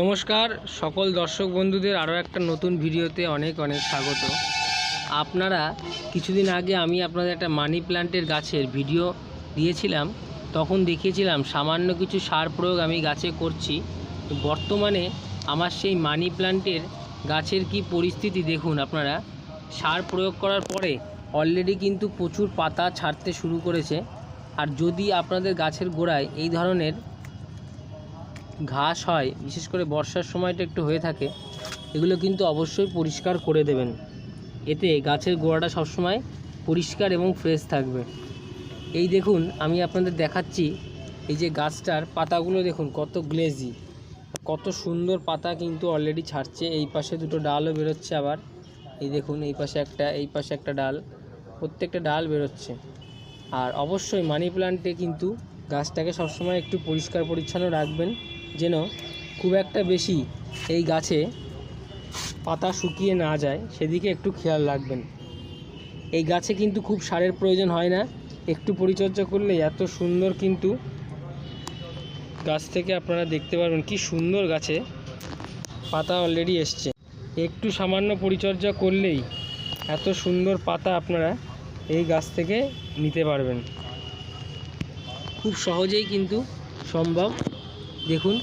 নমস্কার, সকল দর্শক বন্ধুদের আরও একটা নতুন ভিডিওতে অনেক অনেক স্বাগত। আপনারা কিছুদিন আগে আমি আপনাদের একটা মানি প্ল্যান্টের গাছের ভিডিও দিয়েছিলাম, তখন দেখিয়েছিলাম সামান্য কিছু সার প্রয়োগ আমি গাছে করছি। তো বর্তমানে আমার সেই মানি প্ল্যান্টের গাছের কি পরিস্থিতি দেখুন আপনারা। সার প্রয়োগ করার পরে অলরেডি কিন্তু প্রচুর পাতা ছাড়তে শুরু করেছে। আর যদি আপনাদের গাছের গোড়ায় এই ধরনের ঘাস হয়, বিশেষ করে বর্ষার সময়টা একটু হয়ে থাকে, এগুলো কিন্তু অবশ্যই পরিষ্কার করে দেবেন। এতে গাছের গোড়াটা সবসময় পরিষ্কার এবং ফ্রেশ থাকবে। এই দেখুন, আমি আপনাদের দেখাচ্ছি এই যে গাছটার পাতাগুলো দেখুন, কত গ্লেজি কত সুন্দর পাতা কিন্তু অলরেডি ছাড়ছে, এই পাশে দুটো ডালও বেরোচ্ছে আবার। এই দেখুন, এই পাশে একটা, এই পাশে একটা ডাল, প্রত্যেকটা ডাল বেরোচ্ছে। আর অবশ্যই মানি প্ল্যান্টে কিন্তু গাছটাকে সবসময় একটু পরিষ্কার পরিচ্ছন্ন রাখবেন। যেন খুব একটা বেশি এই গাছে পাতা শুকিয়ে না যায়, সেদিকে একটু খেয়াল রাখবেন। এই গাছে কিন্তু খুব সারের প্রয়োজন হয় না। একটু পরিচর্যা করলে এত সুন্দর কিন্তু গাছ থেকে আপনারা দেখতে পারবেন কি সুন্দর গাছে পাতা অলরেডি এসছে। একটু সামান্য পরিচর্যা করলেই এত সুন্দর পাতা আপনারা এই গাছ থেকে নিতে পারবেন। খুব সহজেই কিন্তু সম্ভব। দেখুন